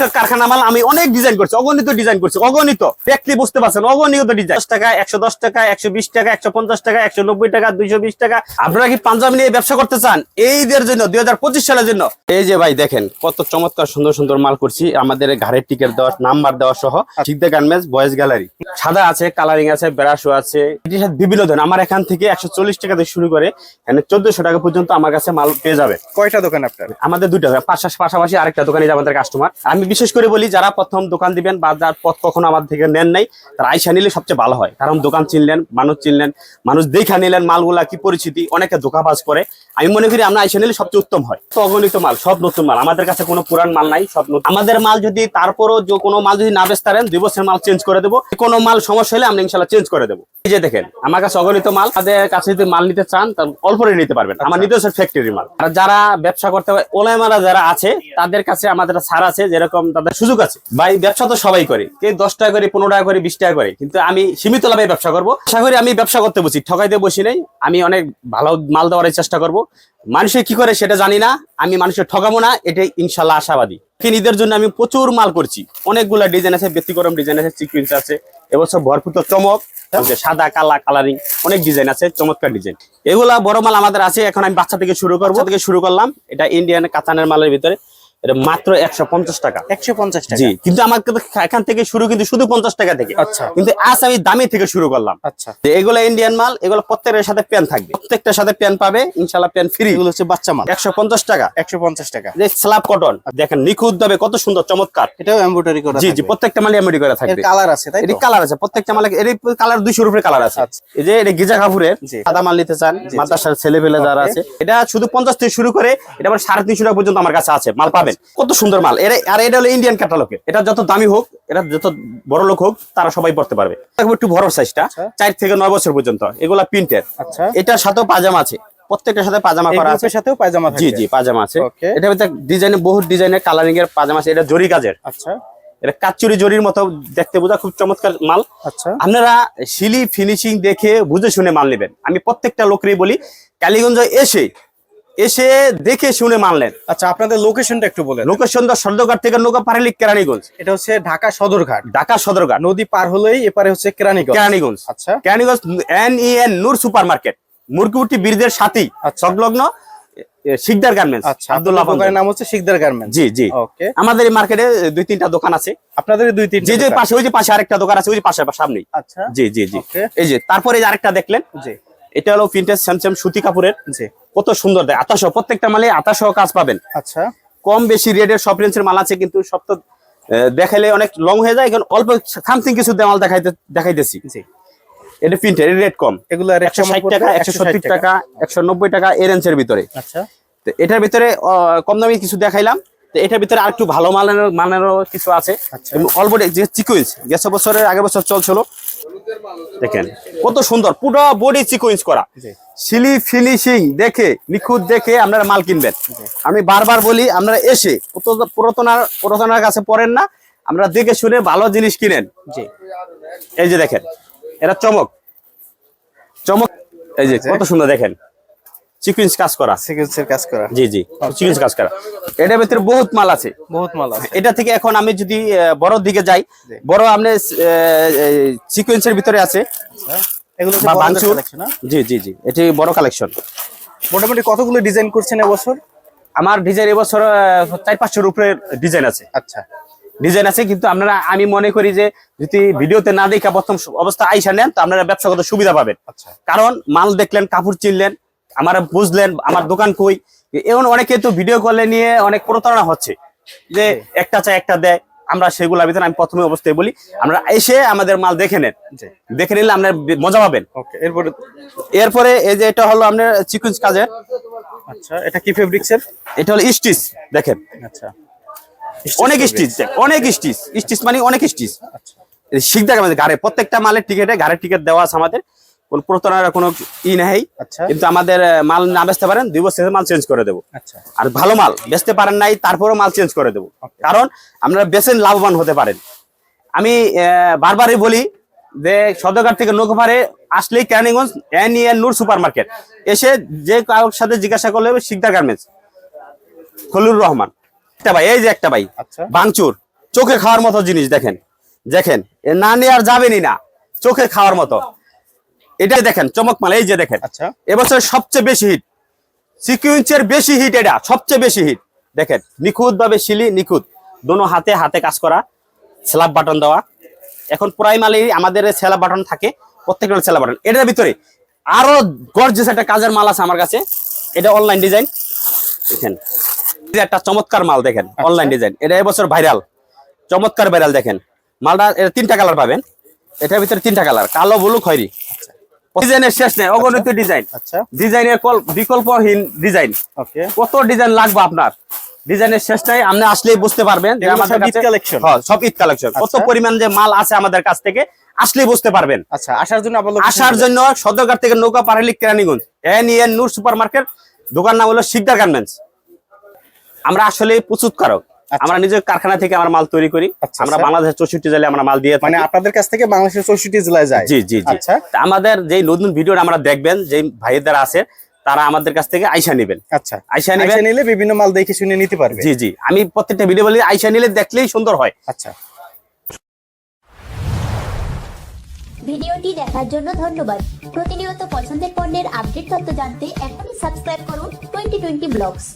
কারখানা মাল আমি অনেক ডিজাইন করছি অগণিত ডিজাইন করছি অগণিত। দেখলে বুঝতে পারছেন অগণিত ডিজাইন দশ টাকা একশো দশ টাকা একশো বিশ টাকা একশো পঞ্চাশ টাকা একশো নব্বই টাকা দুইশো বিশ টাকা। আপনারা কি পাঞ্জাবি নিয়ে ব্যবসা করতে চান? এইদের জন্য দুই হাজার পঁচিশ সালের জন্য। এই যে ভাই দেখেন কত চমৎকার সুন্দর সুন্দর মাল করছি। আমাদের ঘাড়ের টিকেট দেওয়া নাম্বার দেওয়া সহ শিকদা গার্মেন্টস বয়েজ গ্যালারি সাদা আছে কালারিং আছে বেড়াশো আছে। এটির সাথে বিভিন্ন ধরনের আমার এখান থেকে একশো চল্লিশ টাকা থেকে শুরু করে এখানে চোদ্দশো টাকা পর্যন্ত আমার কাছে মাল পেয়ে যাবে। কয়টা দোকান আপনার? আমাদের দুইটা দোকান, পাশাপাশি আরেকটা দোকানে আমাদের কাস্টমার আমি বিশেষ করে বলি, যারা প্রথম দোকান দিবেন বা যার পথ কখনো আমাদের থেকে নেন নাই, তারা আইসা নিলে সবচেয়ে ভালো হয়। কারণ দোকান চিনলেন, মানুষ চিনলেন, মানুষ দেখা নিলেন মালগুলা কি পরিচিতি, অনেকে ধোকাবাজ করে। আমি মনে করি আমরা আইসা নিলে সবচেয়ে উত্তম হয়। তো অগণিত মাল, সব নতুন মাল। আমাদের কাছে কোনো পুরান মাল নাই, সব নতুন। আমাদের মাল যদি তারপরও কোনো মাল যদি না বেচতে পারেন, দুই বছরের মাল চেঞ্জ করে দেবো। কোনো মাল সমস্যা হলে আমরা ইনশাল্লাহ চেঞ্জ করে দেবো। এই যে দেখেন আমার কাছে অগণিত মাল আমাদের কাছে যদি মাল নিতে চান তাহলে অল্প রেটে নিতে পারবেন। আমার নিজস্ব ফ্যাক্টরি মাল। আর যারা ব্যবসা করতে হয় ওলাইমারা যারা আছে তাদের কাছে আমাদের ছাড় আছে যেরকম তাদের সুযোগ আছে। ভাই ব্যবসা তো সবাই করে। কে দশ টাকা করে পনেরো টাকা করে বিশ টাকা করে। কিন্তু আমি সীমিত লাভে ব্যবসা করব। আশা করি আমি ব্যবসা করতে বসি। ঠকাইতে বসি নাই। আমি অনেক ভালো মাল দেওয়ার চেষ্টা করব। মানুষে কি করে সেটা জানি না। আমি মানুষের ঠকাবো না। এটাই ইনশাল্লাহ আশাবাদী। কিন্তু ঈদের জন্য আমি প্রচুর মাল করছি। অনেকগুলা ডিজাইন আছে ব্যতিক্রম ডিজাইন আছে সিকুয়েন্স আছে। এবছর ভরপুর তো চমক আছে সাদা কালা কালারিং অনেক ডিজাইন আছে চমৎকার ডিজাইন এগুলা বড় মাল আমাদের আছে এখন আমি বাচ্চা থেকে শুরু করব। থেকে শুরু করলাম। এটা ইন্ডিয়ান কাতানের মালের ভিতরে। এটা মাত্র একশো পঞ্চাশ টাকা। একশো পঞ্চাশ টাকা। জি কিন্তু আমার এখান থেকে শুরু কিন্তু শুধু পঞ্চাশ টাকা থেকে। আচ্ছা। কিন্তু আজ আমি দামি থেকে শুরু করলাম। আচ্ছা। এগুলো ইন্ডিয়ান মাল এগুলো প্রত্যেকের সাথে প্যান থাকবে। প্রত্যেকটার সাথে প্যান পাবে ইনশাল্লাহ প্যান ফ্রি এগুলো হচ্ছে বাচ্চা মাল। একশো পঞ্চাশ টাকা। একশো পঞ্চাশ টাকা। স্ল্যাব কটন দেখেন নিখুঁত ভাবে কত সুন্দর চমৎকার। এটাও এমব্রয়ডারি করা জি জি প্রত্যেকটা মালে এমডি করে থাকবে। কালার আছে তাই কালার আছে প্রত্যেকটা মালে এর কালার দুইশোর উপরে কালার আছে। আচ্ছা। এই যে এটা গিজা কাপুরের সাদা মাল নিতে চান মাদ্রাসার ছেলে পেলে যারা আছে। এটা শুধু পঞ্চাশ থেকে শুরু করে এটা আবার সাড়ে তিনশো টাকা পর্যন্ত আমার কাছে আছে মাল পাবেন। কত সুন্দর মাল। এর আর এটা হলো ইন্ডিয়ান ক্যাটালগের এটা যত দামি হোক এটা যত বড় লোক হোক তারা সবাই পড়তে পারবে। দেখো একটু বড় সাইজটা আচ্ছা। চার থেকে নয় বছর পর্যন্ত। এগুলা প্রিন্টের আচ্ছা। এটার সাথেও পাজামা আছে। প্রত্যেকটার সাথে পাজামা করা আছে। সাথেও পায়জামা জি জি পাজামা আছে. এটা ডিজাইনে বহুত ডিজাইনের কালারিং এর পাজামা আছে। এটা জরি কাজের। আচ্ছা। এটা কাচুরি জরির মতো দেখতে বোঝা খুব চমৎকার মাল। আচ্ছা। আপনারা শিলি ফিনিশিং দেখে বুঝে শুনে মাল নেবেন। আমি প্রত্যেকটা লোকেরই বলি কালীগঞ্জ এসে এসে দেখে শুনে মানলেন। আচ্ছা আপনাদের লোকেশনটা একটু বলেন। লোকেশন দা সর্দঘাট থেকে নৌকা পারেলি কেরানীগঞ্জ। এটা হচ্ছে ঢাকা সদরঘাট। ঢাকা সদরঘাট। নদী পার হলেই এপারে হচ্ছে কেরানীগঞ্জ। কেরানীগঞ্জ। আচ্ছা। Keraniganj N E N Noor super market মুরগিউটি বীরদের সাথেই আচ্ছা। সংলগ্ন শিকদার গার্মেন্টস আচ্ছা আব্দুল্লাহ দোকানের নাম হচ্ছে শিকদার গার্মেন্টস জি জি। ওকে আমাদের এই মার্কেটে দুই তিনটা দোকান আছে। আপনাদের দুই তিন যে যে পাশে ওই যে পাশে আরেকটা দোকান আছে ওই যে পাশে সামনেই। আচ্ছা। জি জি জি. এই যে তারপরে আরেকটা দেখলেন জি। এটা হলো প্রিন্টেড স্যামসাম সুতি কাপড়ের। কত সুন্দর দেয় আতাশ প্রত্যেকটা মালে আতাশ কাজ পাবেন। আচ্ছা। কম বেশি রেটের সব রেঞ্জের মাল আছে কিন্তু সব তো দেখাইলে অনেক লং হয়ে যায় এখন অল্প সামথিং কিছু দেওয়াল দেখাইতে দেখাইতেছি। জি। এটা প্রিন্টের রেট কম। এগুলো একশো ষাট টাকা একশো সত্তর টাকা একশো নব্বই টাকা এ রেঞ্জের ভিতরে। আচ্ছা। তো এটার ভিতরে কম দামি কিছু দেখাইলাম। তো এটার ভিতরে আর একটু ভালো মানের মানেরও কিছু আছে। আচ্ছা। অল্প যে সিকুয়েন্স গেছে বছরের আগের বছর চলছিল। দেখেন কত সুন্দর পুরো বডি সিকুয়েন্স করা। সিলি ফিনিশিং দেখে নিখুঁত দেখে আপনারা মাল কিনবেন। আমি বারবার বলি আপনারা এসে পুরাতন- পুরাতনার পুরাতনার কাছে পড়েন না আমরা দেখে শুনে ভালো জিনিস কিনেন। জি। এই যে দেখেন এটা চমক। চমক এই যে কত সুন্দর দেখেন। সিকুয়েন্স কাজ করা। সিকোয়েন্সের কাজ করা। জি জি সিকুয়েন্স কাজ করা। এটার ভিতরে বহুত মাল আছে। বহুত মাল আছে। এটা থেকে এখন আমি যদি বড় দিকে যাই। বড় আপনি সিকুয়েন্সের ভিতরে আছে। আচ্ছা। এগুলো collection, না? জি জি জি এটি বড় কালেকশন মোটামুটি কতগুলো ডিজাইন করছেন এবছর? আমার ডিজাইন এবছর চার পাঁচশোর উপরে ডিজাইন আছে। আচ্ছা। ডিজাইন আছে কিন্তু আপনারা আমি মনে করি যে যদি ভিডিওতে না দেখা প্রথম অবস্থা আইসা নেন তো আপনারা ব্যবসাগত সুবিধা পাবেন। আচ্ছা। কারণ মাল দেখলেন কাপড় চিনলেন আমার বুঝলেন আমার দোকান কই? এমন অনেকে তো ভিডিও কলে নিয়ে অনেক প্রতারণা হচ্ছে যে একটা চাই একটা দেয় আমরা সেগুলো ভিতরে আমি প্রথমে অবস্থায় বলি আমরা এসে আমাদের মাল দেখে নেন। দেখে নিলে আপনার মজা পাবেন। এরপরে? এরপরে এই যে এটা হলো আপনার সিকুয়েন্স কাজের। আচ্ছা এটা কি ফেব্রিক্সের এটা হলো স্টিচ দেখেন। আচ্ছা। অনেক স্টিচ অনেক স্টিচ স্টিচ মানে অনেক স্টিচ। আচ্ছা। শিখতে আমাদের ঘাড়ে প্রত্যেকটা মালের টিকেটে ঘাড়ের টিকিট দেওয়া আছে আমাদের। কোন প্রতারণার কোনো ই নেই। আচ্ছা। কিন্তু আমাদের মাল না বেচতে পারেন দুই বছরের মাল চেঞ্জ করে দেবো। আচ্ছা। আর ভালো মাল বেচতে পারেন নাই তারপরেও মাল চেঞ্জ করে দেবো। কারণ আপনারা বেচেন লাভবান হতে পারেন। আমি বারবারই বলি যে সদরঘাট থেকে নৌকাপাড়ে আসলেই Kaniganj N E N Noor super market এসে যে কারোর সাথে জিজ্ঞাসা করলে হবে শিকদার গার্মেন্টস খলিলুর রহমান। একটা ভাই এই যে একটা ভাই। আচ্ছা। বাংচুর চোখে খাওয়ার মতো জিনিস দেখেন। দেখেন এ না নিয়ে আর যাবেনই না। চোখে খাওয়ার মতো। এটাই দেখেন চমক মাল এই যে দেখেন। আচ্ছা। এবছর সবচেয়ে বেশি হিট সিকুয়েন্সের বেশি হিট এটা সবচেয়ে বেশি হিট দেখেন নিখুঁত ভাবে শিলি নিখুঁত। দোনো হাতে হাতে কাজ করা স্ল্যাব বাটন দেওয়া। এখন প্রায় মালেই আমাদের স্ল্যাব বাটন থাকে প্রত্যেকটা স্ল্যাব বাটন এটার ভিতরে আরও গর্জেস একটা কাজের মাল আছে আমার কাছে। এটা অনলাইন ডিজাইন দেখেন এটা একটা চমৎকার মাল দেখেন অনলাইন ডিজাইন এটা এবছর ভাইরাল চমৎকার ভাইরাল দেখেন। মালটা এটা তিনটা কালার পাবেন। এটার ভিতরে তিনটা কালার কালো ব্লু খয়রি। ডিজাইনের শেষ নেই অগণিত ডিজাইন আচ্ছা। ডিজাইনের বিকল্পহীন ডিজাইন ওকে। কত ডিজাইন লাগবে আপনার? ডিজাইনের শেষ নাই আপনি আসলেই বুঝতে পারবেন যে আমাদের কাছে collection? হ্যাঁ, সব ঈদ কালেকশন কত আচ্ছা। পরিমাণ যে মাল আছে আমাদের কাছ থেকে আসলেই বুঝতে পারবেন। আচ্ছা আসার জন্য আসার জন্য সদরঘাট থেকে নৌকা পাড়ালি Keraniganj. N E N Noor super market দোকান নাম হলো শিকদার গার্মেন্টস আমরা আসলে প্রস্তুতকারক। আচ্ছা। আমরা নিজের কারখানা থেকে আমরা মাল তৈরি করি। আচ্ছা, আমরা বাংলাদেশের চৌষট্টি জেলায় আমরা মাল দিয়ে মানে আপনাদের কাছ থেকে বাংলাদেশের চৌষট্টি জেলায় যায়। জি জি জি। আচ্ছা। আমাদের যে নতুন ভিডিওটা আমরা দেখবেন যে ভাইয়ের আছে তারা আমাদের কাছ থেকে আইসা নেবেন। আচ্ছা। আইসা নেবেন। আইসা নিলে বিভিন্ন মাল দেখে শুনে নিতে পারবে। জি জি। আমি প্রত্যেকটা ভিডিও বলি আইসা নিলে দেখলেই সুন্দর হয়। আচ্ছা। ভিডিওটি দেখার জন্য ধন্যবাদ। প্রতিনিয়ত পছন্দের পণ্যের আপডেট তথ্য জানতে এখনই সাবস্ক্রাইব করুন টোয়েন্টি টোয়েন্টি ব্লগস।